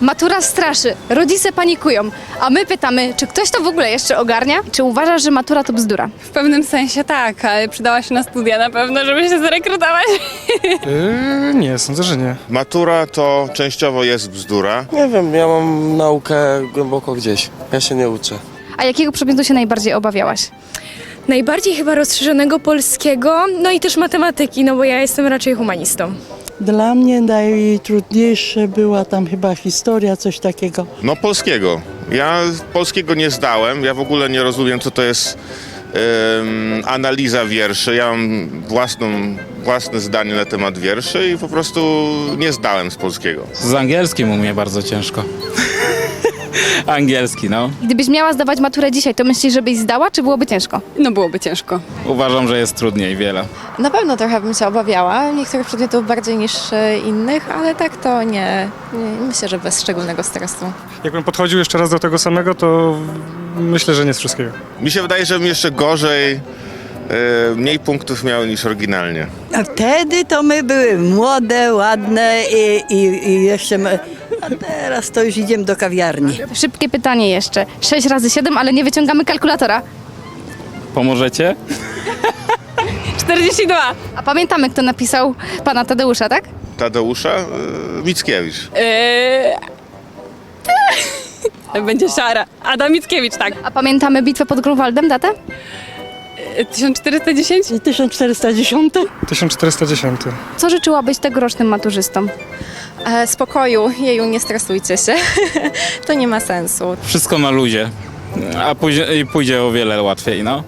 Matura straszy, rodzice panikują, a my pytamy, czy ktoś to w ogóle jeszcze ogarnia? Czy uważasz, że matura to bzdura? W pewnym sensie tak, ale przydała się na studia na pewno, żeby się zarekrutować. Yy, nie, sądzę, że nie. Matura to częściowo jest bzdura. Nie wiem, ja mam naukę głęboko gdzieś. Ja się nie uczę. A jakiego przedmiotu się najbardziej obawiałaś? Najbardziej chyba rozszerzonego polskiego, no i też matematyki, no bo ja jestem raczej humanistą. Dla mnie najtrudniejsze była tam chyba historia, coś takiego. No polskiego. Ja polskiego nie zdałem. Ja w ogóle nie rozumiem, co to jest analiza wierszy. Ja mam własną, własne zdanie na temat wierszy i po prostu nie zdałem z polskiego. Z angielskim u mnie bardzo ciężko. Angielski, no. Gdybyś miała zdawać maturę dzisiaj, to myślisz, żebyś zdała, czy byłoby ciężko? No byłoby ciężko. Uważam, że jest trudniej wiele. Na pewno trochę bym się obawiała, niektórych przedmiotów bardziej niż e, innych, ale tak to nie, nie myślę, że bez szczególnego stresu. Jakbym podchodził jeszcze raz do tego samego, to myślę, że nie z wszystkiego. Mi się wydaje, że bym jeszcze gorzej, mniej punktów miał niż oryginalnie. A wtedy to my były młode, ładne i, i, i jeszcze... my- A teraz to już idziemy do kawiarni. Szybkie pytanie jeszcze. 6 razy 7, ale nie wyciągamy kalkulatora. Pomożecie? 42. A pamiętamy, kto napisał pana Tadeusza, tak? Tadeusza e, Mickiewicz. Eee... Będzie szara. Adam Mickiewicz, tak. A pamiętamy bitwę pod Grunwaldem, datę? Eee, 1410? I 1410? 1410. Co życzyłabyś tegorocznym maturzystom? E, spokoju, jeju, nie stresujcie się, to nie ma sensu. Wszystko na luzie. A później pójdzie o wiele łatwiej, no.